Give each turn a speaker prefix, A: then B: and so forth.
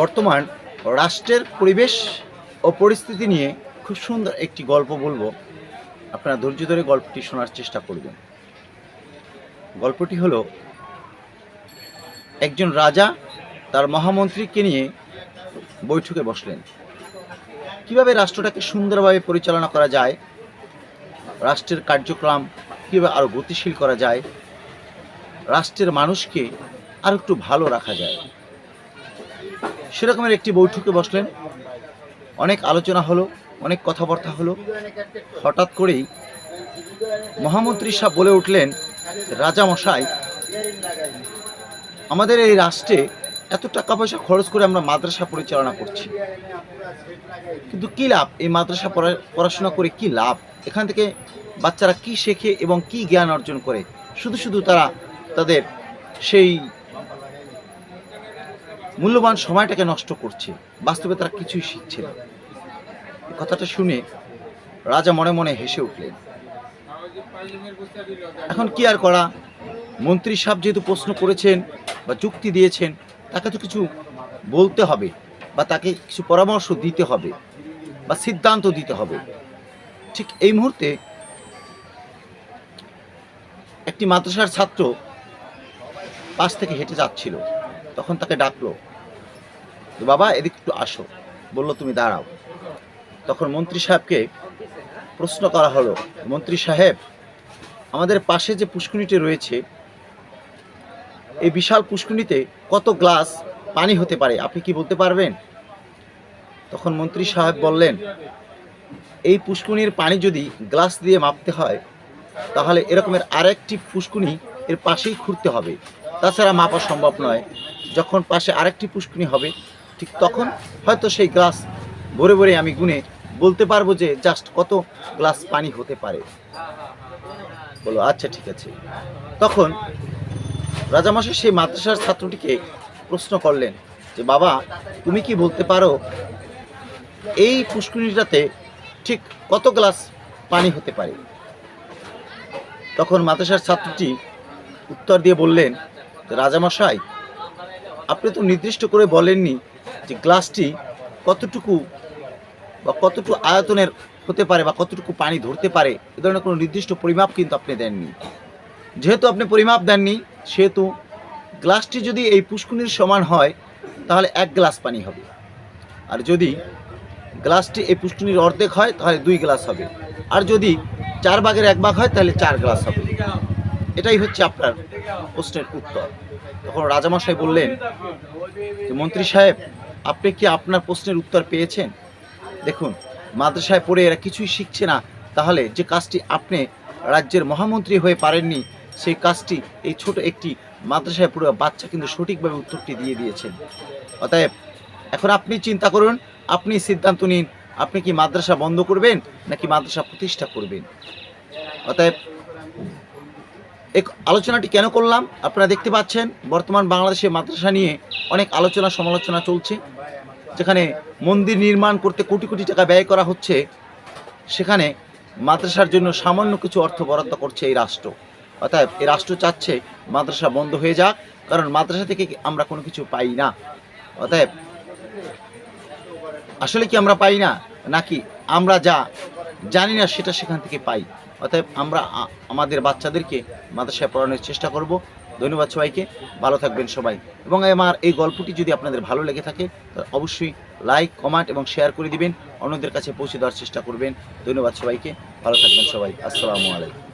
A: বর্তমান রাষ্ট্রের পরিবেশ ও পরিস্থিতি নিয়ে খুব সুন্দর একটি গল্প বলব। আপনারা ধৈর্য ধরে গল্পটি শোনার চেষ্টা করবেন। গল্পটি হলো, একজন রাজা তার মহামন্ত্রীকে নিয়ে বৈঠকে বসলেন। কীভাবে রাষ্ট্রটাকে সুন্দরভাবে পরিচালনা করা যায়, রাষ্ট্রের কার্যক্রম কীভাবে আরও গতিশীল করা যায়, রাষ্ট্রের মানুষকে আর একটু ভালো রাখা যায়? সেরকমের একটি বৈঠকে বসলেন। অনেক আলোচনা হলো, অনেক কথাবার্তা হলো। হঠাৎ করেই মহামন্ত্রী সাহেব বলে উঠলেন, রাজা মশাই, আমাদের এই রাষ্ট্রে এত টাকা পয়সা খরচ করে আমরা মাদ্রাসা পরিচালনা করছি। কিন্তু কি লাভ? এই মাদ্রাসা পড়া- পড়াশোনা করে কি লাভ? এখান থেকে বাচ্চারা কি শেখে এবং কি জ্ঞান অর্জন করে? শুধু শুধু তারা তাদের সেই মূল্যবান সময়টাকে নষ্ট করছে। বাস্তবে তারা কিছুই শিখছে না। কথাটা শুনে রাজা মনে মনে হেসে উঠলেন। এখন কি আর করা? মন্ত্রী সাহেব যেহেতু প্রশ্ন করেছেন বা যুক্তি দিয়েছেন, তাকে তো কিছু বলতে হবে বা তাকে কিছু পরামর্শ দিতে হবে বা সিদ্ধান্ত দিতে হবে। ঠিক এই মুহূর্তে একটি মাদ্রাসার ছাত্র পাশ থেকে হেঁটে যাচ্ছিল। তখন তাকে ডাকলো বাবা, এদিক একটু আসো। বলল, তুমি দাঁড়াও। তখন মন্ত্রী সাহেবকে প্রশ্ন করা হলো, মন্ত্রী সাহেব, আমাদের পাশে যে পুষ্করিণীটি রয়েছে, এই বিশাল পুষ্করিণীতে কত গ্লাস পানি হতে পারে, আপনি কি বলতে পারবেন? তখন মন্ত্রী সাহেব বললেন, এই পুষ্করিণীর পানি যদি গ্লাস দিয়ে মাপতে হয়, তাহলে এরকমের আরেকটি পুষ্কুনি এর পাশেই খুঁড়তে হবে। তাছাড়া মাপা সম্ভব নয়। যখন পাশে আরেকটি পুষ্কুনি হবে, ঠিক তখন হয়তো সেই গ্লাস ভরে ভরে আমি গুনে বলতে পারব যে জাস্ট কত গ্লাস পানি হতে পারে। বলো আচ্ছা ঠিক আছে। তখন রাজামশাই সেই মাদ্রাসার ছাত্রটিকে প্রশ্ন করলেন যে, বাবা, তুমি কি বলতে পারো এই পুষ্করিণীটাতে ঠিক কত গ্লাস পানি হতে পারে? তখন মাদ্রাসার ছাত্রটি উত্তর দিয়ে বললেন রাজামশাই, আপনি তো নির্দিষ্ট করে বলেননি যে গ্লাসটি কতটুকু বা কতটুকু আয়তনের হতে পারে বা কতটুকু পানি ধরতে পারে, এ ধরনের কোনো নির্দিষ্ট পরিমাপ কিন্তু আপনি দেননি। যেহেতু আপনি পরিমাপ দেননি, সেহেতু গ্লাসটি যদি এই পুষ্কুনির সমান হয়, তাহলে এক গ্লাস পানি হবে। আর যদি গ্লাসটি এই পুষ্কুনির অর্ধেক হয়, তাহলে দুই গ্লাস হবে। আর যদি চার ভাগের এক ভাগ হয়, তাহলে চার গ্লাস হবে। এটাই হচ্ছে আপনার প্রশ্নের উত্তর। তখন রাজামশাই বললেন যে, মন্ত্রী সাহেব, আপনি কি আপনার প্রশ্নের উত্তর পেয়েছেন? দেখুন, মাদ্রাসায় পড়ে এরা কিছুই শিখছে না। তাহলে যে কাজটি আপনি রাজ্যের মহামন্ত্রী হয়ে পারেননি, সেই কাজটি এই ছোট একটি মাদ্রাসায় পড়ে বাচ্চা কিন্তু সঠিকভাবে উত্তরটি দিয়ে দিয়েছেন। অতএব, এখন আপনি চিন্তা করুন, আপনি সিদ্ধান্ত নিন, আপনি কি মাদ্রাসা বন্ধ করবেন নাকি মাদ্রাসা প্রতিষ্ঠা করবেন? অতএব এই আলোচনাটি কেন করলাম? আপনারা দেখতে পাচ্ছেন, বর্তমান বাংলাদেশে মাদ্রাসা নিয়ে অনেক আলোচনা সমালোচনা চলছে, যেখানে মন্দির নির্মাণ করতে কোটি কোটি টাকা ব্যয় করা হচ্ছে। সেখানে মাদ্রাসার জন্য সামান্য কিছু অর্থ বরাদ্দ করছে এই রাষ্ট্র। অতএব এই রাষ্ট্র চাচ্ছে মাদ্রাসা বন্ধ হয়ে যাক, কারণ মাদ্রাসা থেকে আমরা কোনো কিছু পাই না। অতএব আসলে কি আমরা পাই না? নাকি আমরা যা জানি না সেটা সেখান থেকে পাই? অতএব আমরা আমাদের বাচ্চাদেরকে মাদ্রাসায় পড়ানোর চেষ্টা করব। ধন্যবাদ সবাইকে। ভালো থাকবেন সবাই। এবং আমার এই গল্পটি যদি আপনাদের ভালো লেগে থাকে অবশ্যই লাইক, কমেন্ট এবং শেয়ার করে দিবেন। অন্যদের কাছে পৌঁছে দেওয়ার চেষ্টা করবেন। ধন্যবাদ সবাইকে। ভালো থাকবেন সবাই। আসসালামু আলাইকুম।